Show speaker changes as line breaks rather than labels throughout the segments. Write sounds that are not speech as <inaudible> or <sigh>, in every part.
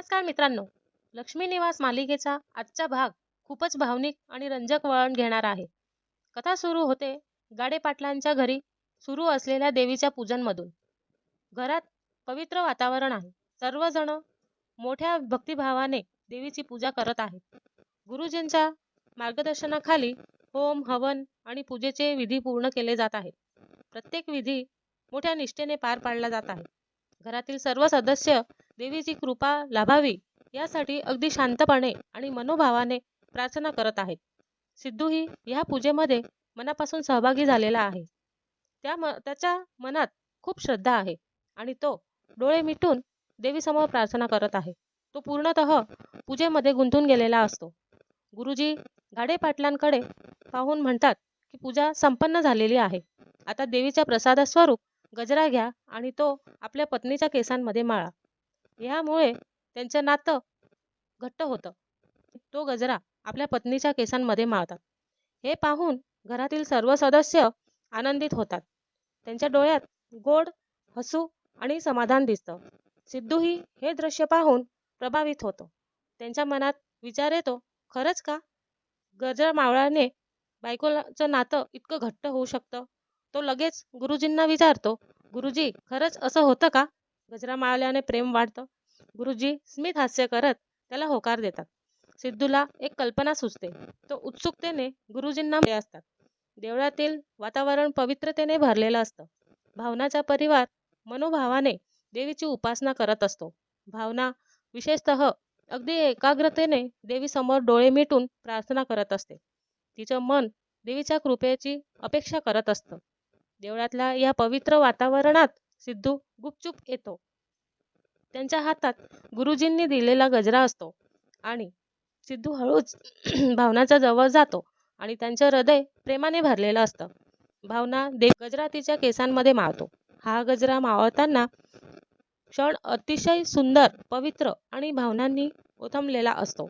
नमस्कार मित्रांनो. लक्ष्मी निवास मालिकेचा आजचा भाग खूपच भावनिक आणि रंजक वळण घेणार आहे. कथा सुरू होते. गाडे पाटलांच्या घरी सुरू असलेल्या देवीच्या पूजनमधून. घरात पवित्र वातावरण आहे. सर्वजण मोठ्या भक्तिभावाने देवीची पूजा करत आहेत. गुरुजींच्या मार्गदर्शनाखाली होम हवन आणि पूजेचे विधी पूर्ण केले जात आहेत. प्रत्येक विधी मोठ्या निष्ठेने पार पाडला जात आहे. घरातील सर्व सदस्य देवीची कृपा लाभावी यासाठी अगदी शांतपणे आणि मनोभावाने प्रार्थना करत आहेत. सिद्धूही ह्या पूजेमध्ये मनापासून सहभागी झालेला आहे. त्या म त्याच्या मनात खूप श्रद्धा आहे आणि तो डोळे मिटून देवीसमोर प्रार्थना करत आहे. तो पूर्णतः पूजेमध्ये गुंतून गेलेला असतो. गुरुजी गाडे पाटलांकडे पाहून म्हणतात की पूजा संपन्न झालेली आहे. आता देवीच्या प्रसादास्वरूप गजरा घ्या आणि तो आपल्या पत्नीच्या केसांमध्ये माळा. यामुळे त्यांचं नातं घट्ट होतं. तो गजरा आपल्या पत्नीच्या केसांमध्ये माळतात. हे पाहून घरातील सर्व सदस्य आनंदित होतात. त्यांच्या डोळ्यात गोड हसू आणि समाधान दिसतं. सिद्धूही हे दृश्य पाहून प्रभावित होतो. त्यांच्या मनात विचार येतो खरंच का? गजरा मावळाने बायकोचं नातं इतकं घट्ट होऊ शकतं? तो लगेच गुरुजींना विचारतो गुरुजी खरंच असं होतं का? गजरा माळल्याने प्रेम वाढतं. गुरुजी स्मित हास्य करत त्याला होकार देतात. सिद्धूला एक कल्पना सुचते. तो उत्सुकतेने गुरुजींना असतात. देवळातील वातावरण पवित्रतेने भरलेलं असतं. भावनाचा परिवार मनोभावाने देवीची उपासना करत असतो. भावना विशेषतः अगदी एकाग्रतेने देवीसमोर डोळे मिटून प्रार्थना करत असते. तिचं मन देवीच्या कृपेची अपेक्षा करत असतं. देवळातल्या या पवित्र वातावरणात सिद्धू गुपचूप येतो. त्यांच्या हातात गुरुजींनी दिलेला गजरा असतो आणि सिद्धू हळूच <clears throat> भावनाच्या जवळ जातो आणि त्यांचं हृदय प्रेमाने भरलेलं असतं. भावना देव गजरा तिच्या केसांमध्ये मावतो हा गजरा मावळताना क्षण अतिशय सुंदर पवित्र आणि भावनांनी ओथंबलेला असतो.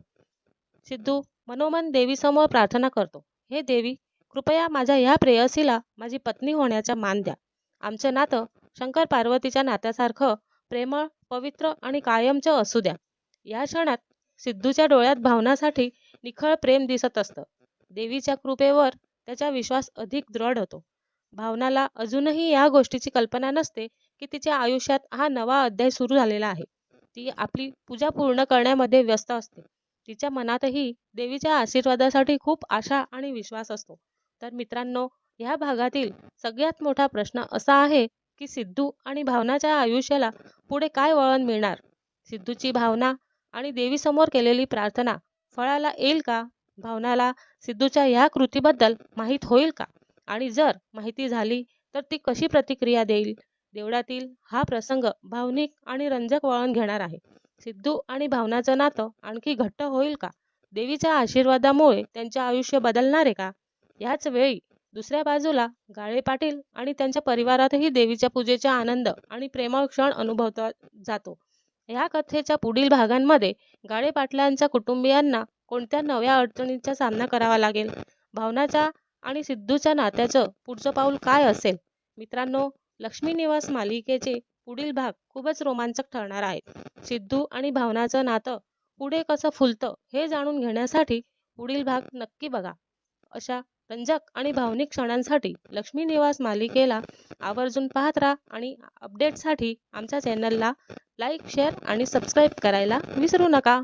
सिद्धू मनोमन देवीसमोर प्रार्थना करतो हे देवी कृपया माझ्या ह्या प्रेयसीला माझी पत्नी होण्याचा मान द्या. आमचं नातं शंकर पार्वतीच्या नात्यासारखं प्रेमळ पवित्र आणि कायमचं असू द्या. या क्षणात सिद्धूच्या डोळ्यात भावनासाठी निखळ प्रेम दिसत असतं. देवीच्या कृपेवर त्याचा विश्वास अधिक दृढ होतो. भावनाला अजूनही या गोष्टीची कल्पना नसते की तिच्या आयुष्यात हा नवा अध्याय सुरू झालेला आहे. ती आपली पूजा पूर्ण करण्यामध्ये व्यस्त असते. तिच्या मनातही देवीच्या आशीर्वादासाठी खूप आशा आणि विश्वास असतो. तर मित्रांनो ह्या भागातील सगळ्यात मोठा प्रश्न असा आहे की सिद्धू आणि भावनाच्या आयुष्याला पुढे काय वळण मिळणार? सिद्धूची भावना आणि देवीसमोर केलेली प्रार्थना फळाला येईल का? भावनाला सिद्धूच्या ह्या कृतीबद्दल माहीत होईल का? आणि जर माहिती झाली तर ती कशी प्रतिक्रिया देईल? देवळातील हा प्रसंग भावनिक आणि रंजक वळण घेणार आहे. सिद्धू आणि भावनाचं नातं आणखी घट्ट होईल का? देवीच्या आशीर्वादामुळे त्यांचे आयुष्य बदलणार आहे का? याच वेळी दुसऱ्या बाजूला गाळे पाटील आणि त्यांच्या परिवारातही देवीच्या पूजेचा आनंद आणि प्रेमळ क्षण अनुभवता जातो. ह्या कथेच्या पुढील भागांमध्ये गाळे पाटलांच्या कुटुंबियांना कोणत्या नव्या अडचणींचा सामना करावा लागेल? भावनाच्या आणि सिद्धूच्या नात्याचं पुढचं पाऊल काय असेल? मित्रांनो लक्ष्मी निवास मालिकेचे पुढील भाग खूपच रोमांचक ठरणार आहेत. सिद्धू आणि भावनाचं नातं पुढे कसं फुलतं हे जाणून घेण्यासाठी पुढील भाग नक्की बघा. अशा रंजक आणि भावनिक क्षणांसाठी लक्ष्मी निवास मालिकेला आवर्जून पाहत राहा आणि अपडेटसाठी आमच्या चॅनलला लाईक शेअर आणि सबस्क्राईब करायला विसरू नका.